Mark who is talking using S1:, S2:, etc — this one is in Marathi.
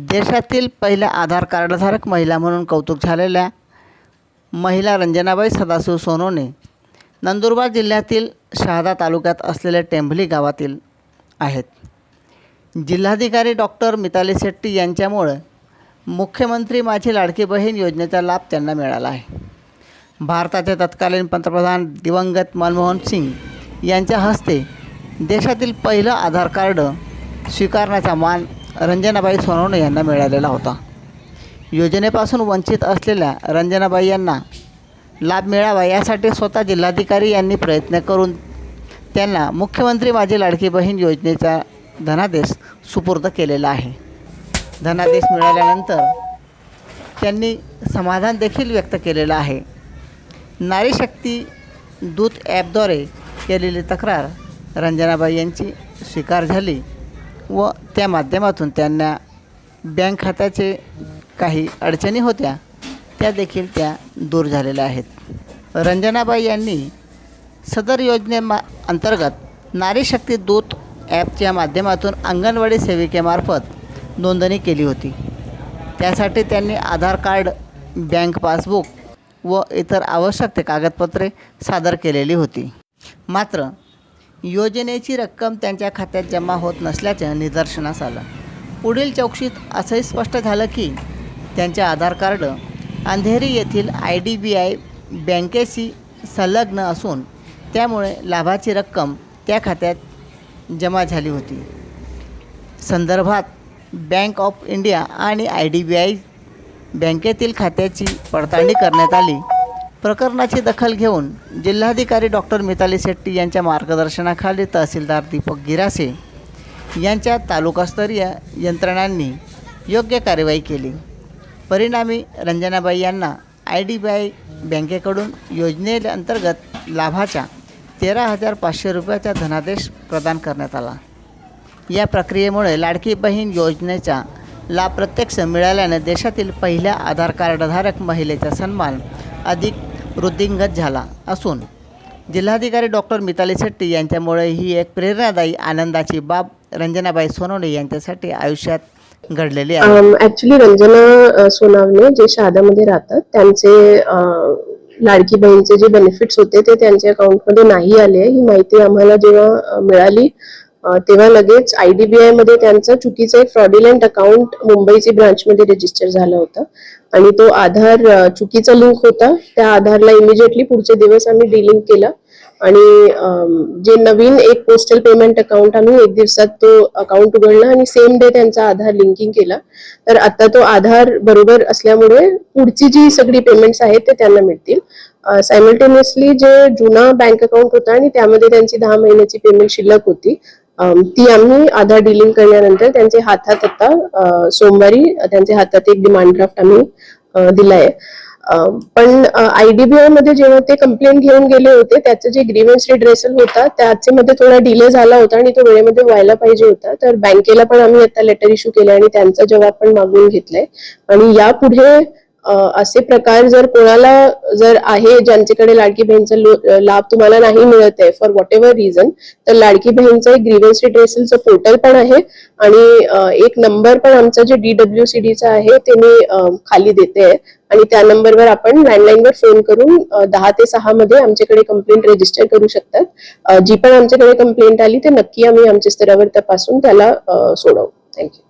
S1: देशातील पहिल्या आधार कार्डधारक महिला म्हणून कौतुक झालेल्या महिला रंजनाबाई सदाशिव सोनोने नंदुरबार जिल्ह्यातील शहादा तालुक्यात असलेल्या टेंभली गावातील आहेत. जिल्हाधिकारी डॉक्टर मिताली शेट्टी यांच्यामुळं मुख्यमंत्री माझी लाडकी बहीण योजनेचा लाभ त्यांना मिळाला आहे. भारताचे तत्कालीन पंतप्रधान दिवंगत मनमोहन सिंग यांच्या हस्ते देशातील पहिलं आधार कार्ड स्वीकारण्याचा मान रंजनाबाई सोनवणे यांना मिळालेला होता. योजनेपासून वंचित असलेल्या रंजनाबाई यांना लाभ मिळावा यासाठी स्वतः जिल्हाधिकारी यांनी प्रयत्न करून त्यांना मुख्यमंत्री माझी लाडकी बहीण योजनेचा धनादेश सुपूर्द केलेला आहे. धनादेश मिळाल्यानंतर त्यांनी समाधान देखील व्यक्त केलेलं आहे. नारी शक्ती दूत ॲपद्वारे केलेली तक्रार रंजनाबाई यांची स्वीकार झाली. व त्या माध्यमातून त्यांना बँक खात्याचे काही अडचणी होत्या त्या देखील त्या दूर झालेल्या आहेत. रंजनाबाई यांनी सदर योजनेमा अंतर्गत नारी शक्ती दूत ॲपच्या माध्यमातून अंगणवाडी सेविकेमार्फत नोंदणी केली होती. त्यासाठी त्यांनी आधार कार्ड बँक पासबुक व इतर आवश्यक ते कागदपत्रे सादर केलेली होती. मात्र योजनेची रक्कम त्यांच्या खात्यात जमा होत नसल्याचं निदर्शनास आलं. पुढील चौकशीत असंही स्पष्ट झालं की त्यांचे आधार कार्ड अंधेरी येथील आय डी बी आय बँकेशी संलग्न असून त्यामुळे लाभाची रक्कम त्या खात्यात जमा झाली होती. संदर्भात बँक ऑफ इंडिया आणि आय डी बी आय बँकेतील खात्याची पडताळणी करण्यात आली. प्रकरणाची दखल घेऊन जिल्हाधिकारी डॉक्टर मिताली शेट्टी यांच्या मार्गदर्शनाखाली तहसीलदार दीपक गिरासे यांच्या तालुकास्तरीय यंत्रणांनी योग्य कारवाई केली. परिणामी रंजनाबाई यांना आय डी बी आय बँकेकडून योजनेअंतर्गत लाभाच्या तेरा हजार पाचशे रुपयाचा धनादेश प्रदान करण्यात आला. या प्रक्रियेमुळे लाडकी बहीण योजनेचा लाभ प्रत्यक्ष मिळाल्याने देशातील पहिल्या आधार कार्डधारक महिलेचा सन्मान अधिक वृद्धिंगत झाला असून जिल्हाधिकारी डॉक्टर मिताली शेट्टी यांच्यामुळे ही एक प्रेरणादायी आनंदाची बाब रंजनाबाई सोनवणे यांच्यासाठी आयुष्यात घडलेली आहे.
S2: ऍक्च्युली रंजना सोनावणे जे शहादामध्ये राहतात त्यांचे लाडकी बहीणचे जे बेनिफिट्स होते ते त्यांच्या अकाउंटमध्ये नाही आले. ही माहिती आम्हाला जेव्हा मिळाली तेव्हा लगेच आयडीबीआयमध्ये त्यांचं चुकीचं एक फ्रॉड्युलंट अकाउंट मुंबईची ब्रांचमध्ये रजिस्टर झालं होतं. आणि तो आधार चुकीचा लिंक होता. त्या आधारला इमिजिएटली पुढचे दिवस आम्ही डिलिंक केलं. आणि जे नवीन एक पोस्टल पेमेंट अकाउंट आम्ही एक दिवसात तो अकाउंट उघडला आणि सेम डे त्यांचा आधार लिंकिंग केला. तर आता तो आधार बरोबर असल्यामुळे पुढची जी सगळी पेमेंट्स आहेत ते त्यांना मिळतील. सायमल्टेनियसली जे जुना बँक अकाउंट होता आणि त्यामध्ये त्यांची दहा महिन्याची पेमेंट शिल्लक होती ती आम्ही आधार डिलिंग करण्यानंतर त्यांचे हातात आता सोमवारी त्यांच्या हातात एक डिमांड ड्राफ्ट आम्ही दिलाय. पण आयडीबीआयमध्ये जेव्हा ते कंप्लेंट घेऊन गेले होते त्याचं जे ग्रीव्हन्स रिड्रेसल होता त्याचे मध्ये थोडा डिले झाला होता आणि तो वेळेमध्ये व्हायला पाहिजे होता. तर बँकेला पण आम्ही आता लेटर इश्यू केले आणि त्यांचा जबाब पण मागून घेतलाय. आणि यापुढे असे प्रकार जर कोणाला जर आहे ज्यांच्याकडे लाडकी बहीणचा लाभ तुम्हाला नाही मिळत आहे फॉर व्हॉट एव्हर रिझन तर लाडकी बहीणचं एक ग्रीव्हन्स रिड्रेसलचं पोर्टल पण आहे आणि एक नंबर पण आमचा जे डीडब्ल्यू सी डीचा आहे ते मी खाली देते आहे. आणि त्या नंबरवर आपण लँडलाईनवर फोन करून दहा ते सहा मध्ये आमच्याकडे कंप्लेंट रजिस्टर करू शकतात. जी पण आमच्याकडे कंप्लेंट आली ते नक्की आम्ही आमच्या स्तरावर तपासून त्याला सोडवू. थँक्यू